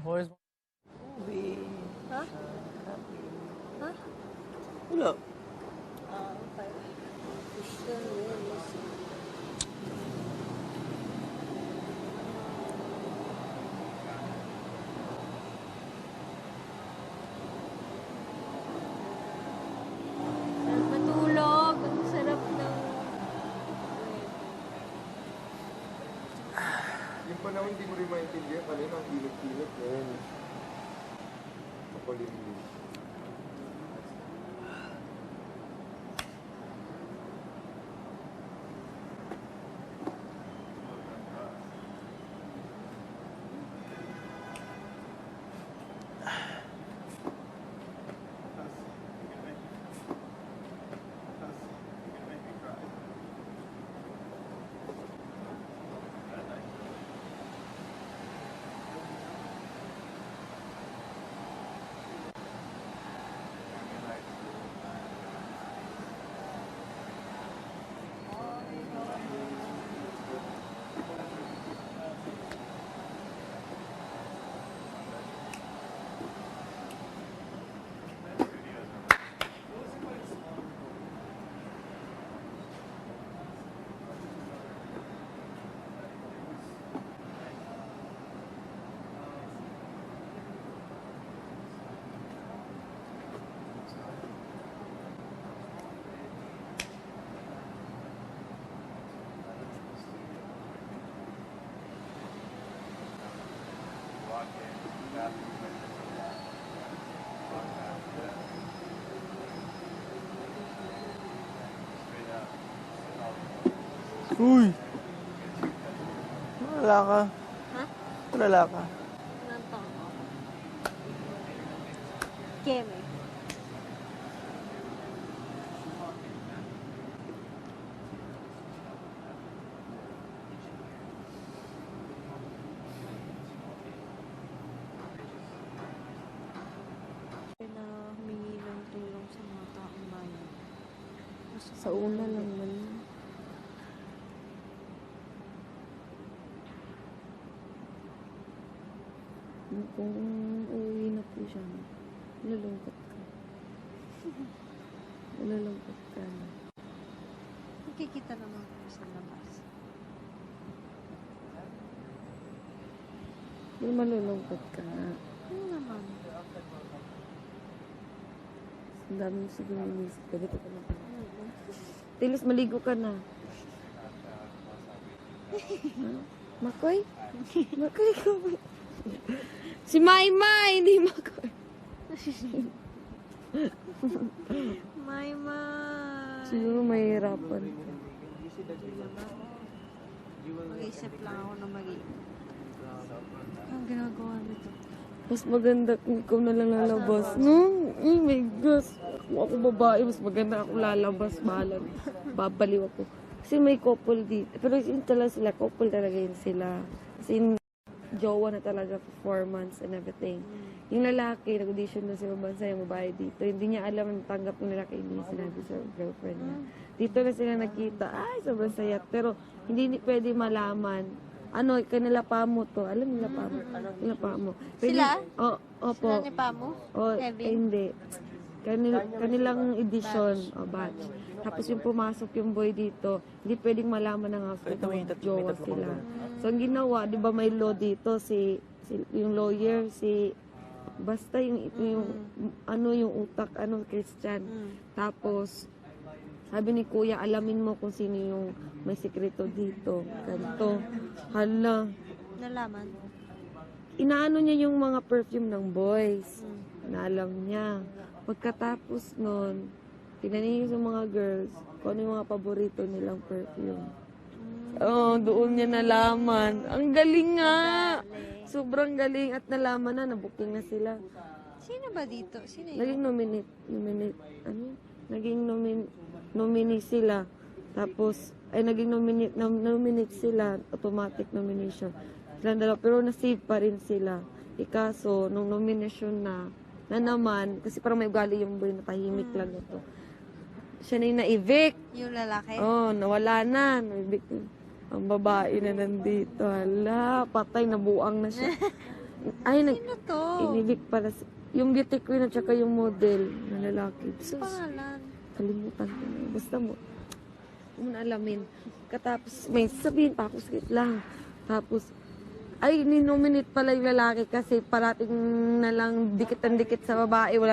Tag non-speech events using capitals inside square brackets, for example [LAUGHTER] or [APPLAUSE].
Horse. Ubi. Ha? Ha? Wala. Ah, okay. Christian Willis. Sarap matulog. Ang sarap ng... Yung panahon hindi mo rin maintindihan kanina Thank you. Uy! Wala ka. Ha? Wala ka. Anong tao ko? Keme. na humingi ng tulong sa mga taong bayan. Sa una lang man. Kung uuwi na po siya, nalulungkot ka. Nalulungkot ka. Nakikita naman ko sa labas. Hindi malulungkot ka. Ano naman? Ang dami mo siguro inisip. Dito ka na pa. Oo. Tilis, maligo ka na. [LAUGHS] Makoy? Makoy ko ba? Si Maymay, hindi Makoy. My my. Siguro mahirapan. Mag-isip lang ako na mag Ang ginagawa nito. Mas maganda kung ikaw na lang lalabas. No? Oh my gosh. Kung ako babae, mas maganda ako lalabas. Bahala. Babaliw ako. Kasi may couple dito. Pero yun talaga sila. Couple talaga yun sila. Kasi jowa na talaga for four months and everything. Yung lalaki, nag-audition na sa ibang bansa yung babae dito. Hindi niya alam na tanggap yung lalaki. Hindi niya sinabi sa girlfriend niya. Dito na sila nakita. Ay, sobrang saya. Pero hindi ni pwede malaman. Ano, kanila pa mo to. Alam nila pa mo. Nila pa mo. Pwede- Sila? O, opo. Sila ni Pamo? O, Kevin? eh, hindi. Kanil, kanilang edition o batch. Tapos yung pumasok yung boy dito, hindi pwedeng malaman ng na tatlo- jowa sila. So, ang ginawa, di ba may law dito, si, si yung lawyer, si, basta yung, ito yung, ano yung utak, ano, Christian. Mm. Tapos, sabi ni kuya, alamin mo kung sino yung may sikreto dito. Ganto. Hala. Nalaman. Inaano niya yung mga perfume ng boys. Mm. Naalam niya. Pagkatapos nun, tinanong sa mga girls kung ano yung mga paborito nilang perfume. Oh, doon niya nalaman. Ang galing nga! Sobrang galing at nalaman na, nabuking na sila. Sino ba dito? Sino yun? Naging nominate, nominate, ano? Naging nomin, nominee sila. Tapos, ay naging nominate, nom- nominate sila, automatic nomination. Silang dalawa, pero na-save pa rin sila. Ikaso, nung nomination na, na naman, kasi parang may ugali yung boy na tahimik lang ito. Siya na yung na-evict. Yung lalaki? Oh, nawala na. Na-evict. Ang babae na nandito. Hala, patay, nabuang na siya. [LAUGHS] Ay, nag... Sino to? Inibig para sa... Yung beauty queen at saka yung model na lalaki. Sus, Pangalan. kalimutan ko na. Basta mo, hindi mo na alamin. Katapos, may sabihin pa ako, sakit lang. Tapos, ay, ninominate pala yung lalaki kasi parating na lang dikit ang dikit sa babae. Wala